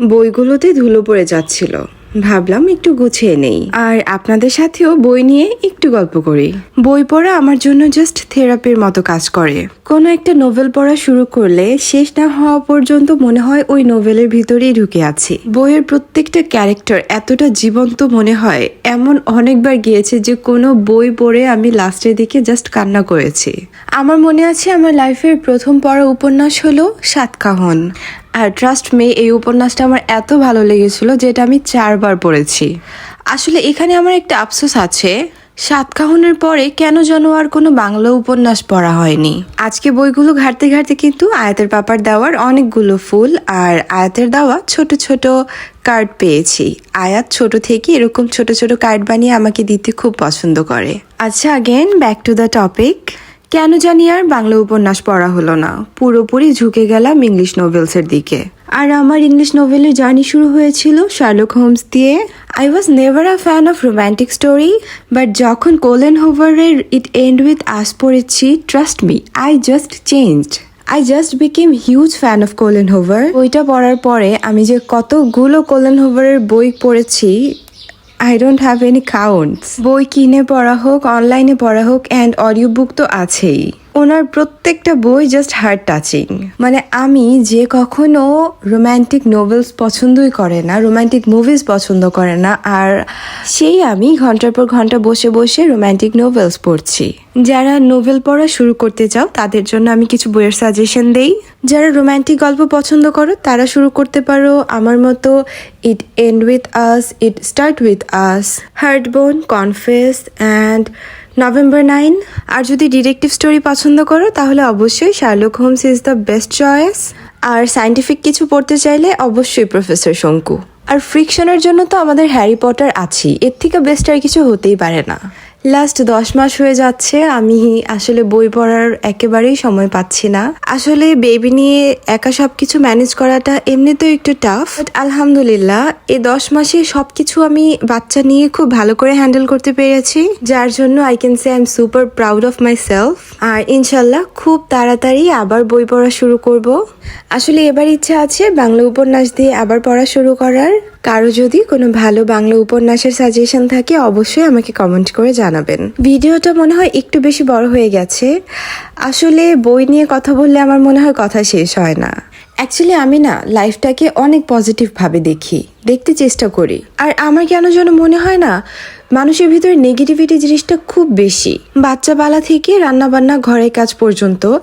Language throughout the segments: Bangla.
বইগুলোতে ধুলো পড়ে যাচ্ছিল। ভাবলাম একটু গুছিয়ে নেই। আর আপনাদের সাথেও বই নিয়ে একটু গল্প করি। বই পড়া আমার জন্য জাস্ট থেরাপির মতো কাজ করে। কোনো একটা নোভেল পড়া শুরু করলে শেষ না হওয়া পর্যন্ত মনে হয় ওই নোভেলের ভিতরেই ঢুকে আছি। বইয়ের প্রত্যেকটা ক্যারেক্টার এতটা জীবন্ত মনে হয়, এমন অনেকবার গিয়েছে যে কোনো বই পড়ে আমি লাস্টের দিকে জাস্ট কান্না করেছি। আমার মনে আছে আমার লাইফের প্রথম পড়া উপন্যাস হলো সাতকাহন। আর ট্রাস্ট মে এই উপন্যাসটা আমার এত ভালো লেগেছিল যেটা আমি চারবার পড়েছি। আসলে এখানে আমার একটা আফসোস আছে, সাতকাহনের পরে কেন যেন আর কোনো বাংলা উপন্যাস পড়া হয়নি। আজকে বইগুলো ঘাটতে ঘাটতে কিন্তু আয়াতের পাপার দেওয়ার অনেকগুলো ফুল আর আয়াতের দেওয়া ছোট ছোট কার্ড পেয়েছি। আয়াত ছোট থেকে এরকম ছোট ছোট কার্ড বানিয়ে আমাকে দিতে খুব পছন্দ করে। আচ্ছা again back to the topic কেন জানি আর বাংলা উপন্যাস পড়া হলো না। পুরোপুরি ঝুঁকে গেলাম ইংলিশ নোভেলসের দিকে। আর আমার ইংলিশ নোভেলের জার্নি শুরু হয়েছিল শার্লক হোমস দিয়ে। I was never a fan of romantic story but যখন কোলেন হোভারের ইট এন্ড উইথ আস পড়েছি trust me I just changed I just became huge fan of Colleen Hoover বইটা পড়ার পরে আমি যে কতগুলো কোলেন হোভারের বই পড়েছি I don't have any counts বই কিনে পড়া হোক অনলাইনে পড়া হোক অ্যান্ড অডিও বুক তো আছেই। ওনার প্রত্যেকটা বই জাস্ট হার্ট টাচিং মানে আমি যে কখনো রোম্যান্টিক নোভেলস পছন্দই করে না রোম্যান্টিক মুভিজ পছন্দ করে না, আর সেই আমি ঘণ্টার পর ঘণ্টা বসে বসে রোম্যান্টিক নোভেলস পড়ছি। যারা নোভেল পড়া শুরু করতে চাও, তাদের জন্য আমি কিছু বইয়ের সাজেশন দেই। যারা রোম্যান্টিক গল্প পছন্দ করো, তারা শুরু করতে পারো। আমার মতো it end with us it start with us heart bone confess and November nine আর যদি ডিটেকটিভ স্টোরি পছন্দ করো, তাহলে অবশ্যই Sherlock Holmes is the best choice R scientific কিছু পড়তে চাইলে অবশ্যই প্রফেসর শঙ্কু। আর ফ্রিকশনের জন্য তো আমাদের হ্যারি পটার আছেই, এর থেকে বেস্ট আর কিছু হতেই পারে না। লাস্ট দশ মাস হয়ে যাচ্ছে, আমি আসলে বই পড়ার একেবারেই সময় পাচ্ছি না। আসলে বেবি নিয়ে একা সব কিছু ম্যানেজ করাটা এমনিতেও একটু টাফ বাট আলহামদুলিল্লাহ, এই দশ মাসে সব কিছু আমি বাচ্চা নিয়ে খুব ভালো করে হ্যান্ডেল করতে পেরেছি, যার জন্য I can say I am super proud of myself আর ইনশাল্লাহ খুব তাড়াতাড়ি আবার বই পড়া শুরু করব। আসলে এবার ইচ্ছা আছে বাংলা উপন্যাস দিয়ে আবার পড়া শুরু করার। কারও যদি কোনো ভালো বাংলা উপন্যাসের সাজেশন থাকে, অবশ্যই আমাকে কমেন্ট করে জানাবেন। ভিডিওটা মনে হয় একটু বেশি বড় হয়ে গেছে। আসলে বই নিয়ে কথা বললে আমার মনে হয় কথা শেষ হয় না। অ্যাকচুয়ালি আমি না লাইফটাকে অনেক পজিটিভভাবে দেখি। দেখতে চেষ্টা করি। আর আমার কেন যেন মনে হয় না মানুষের ভিতরে নেগেটিভিটি জিনিসটা খুব বেশি। বাচ্চা বালা থেকে রান্না বান্না ঘরের কাজ পর্যন্ত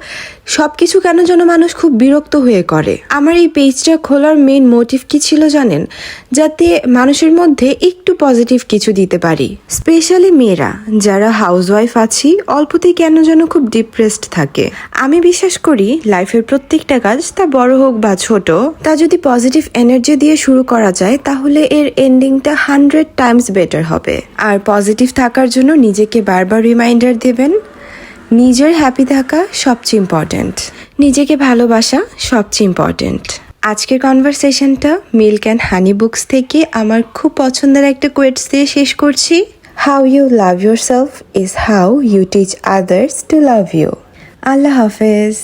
সবকিছু কেন যেন মানুষ খুব বিরক্ত হয়ে করে? আমার এই পেজটা খোলার মেইন মোটিভ কি ছিল জানেন? যাতে মানুষের মধ্যে একটু পজিটিভ কিছু দিতে পারি। স্পেশালি মেয়েরা, যারা হাউসওয়াইফ আছি, অল্পতেই কেন যেন খুব ডিপ্রেসড থাকে। আমি বিশ্বাস করি লাইফের প্রত্যেকটা কাজ, তা বড় হোক বা ছোট, তা যদি পজিটিভ এনার্জি দিয়ে শুরু করা যায়, তাহলে এর এন্ডিংটা হান্ড্রেড টাইমস বেটার হবে। আর পজিটিভ থাকার জন্য নিজেকে বারবার রিমাইন্ডার দেবেন। নিজের হ্যাপি থাকা সবচেয়ে ইম্পর্ট্যান্ট নিজেকে ভালোবাসা সবচেয়ে ইম্পর্ট্যান্ট আজকের কনভারসেশনটা মিল্ক অ্যান্ড হানি বুকস থেকে আমার খুব পছন্দের একটা কোয়েটস দিয়ে শেষ করছি। How you love yourself is how you teach others to love you আল্লাহ হাফেজ।